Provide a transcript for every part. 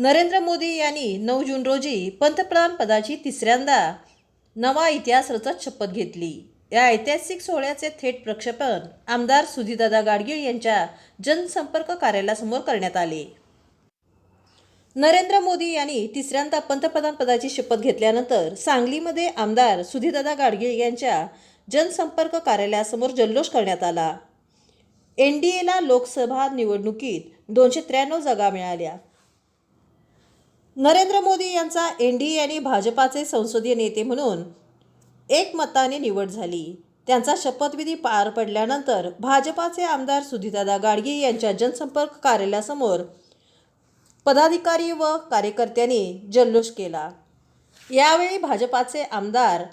नरेंद्र मोदी यांनी नऊ जून रोजी पंतप्रधान पदाची तिसऱ्यांदा नवा इतिहास रचत शपथ घेतली. या ऐतिहासिक सोहळ्याचे थेट प्रक्षेपण आमदार सुधीदादा गाडगीळ यांच्या जनसंपर्क कार्यालयासमोर करण्यात आले. नरेंद्र मोदी यांनी तिसऱ्यांदा पंतप्रधान पदाची शपथ घेतल्यानंतर सांगलीमध्ये आमदार सुधीदादा गाडगीळ यांच्या जनसंपर्क कार्यालयासमोर जल्लोष करण्यात आला. एन डी एला लोकसभा निवडणुकीत दोनशे त्र्याण्णव जागा मिळाल्या. नरेंद्र मोदी यांचा एन डी ए आणि भाजपाचे संसदीय नेते म्हणून एकमताने निवड झाली. त्यांचा शपथविधी पार पडल्यानंतर भाजपाचे आमदार सुधीदादा गाडगे यांच्या जनसंपर्क कार्यालयासमोर पदाधिकारी व कार्यकर्त्यांनी जल्लोष केला. यावेळी भाजपाचे आमदार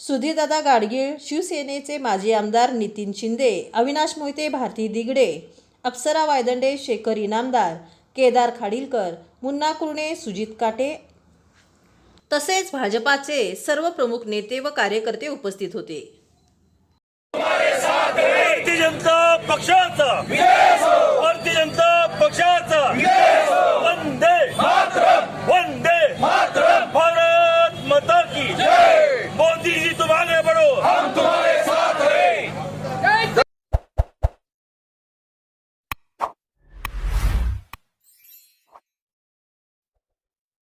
सुधीरदादा गाडगीळ शिवसेनेचे माजी आमदार नितीन शिंदे अविनाश मोहिते भारती दिगडे अप्सरा वायदंडे शेखर इनामदार केदार खाडीलकर मुन्ना कुर्णे सुजित काटे. तसेच भाजपाचे सर्व प्रमुख नेते व कार्यकर्ते उपस्थित होते. भारतीय जनता पक्षाचा। भारतीय जनता मोदीजी तुम्हाला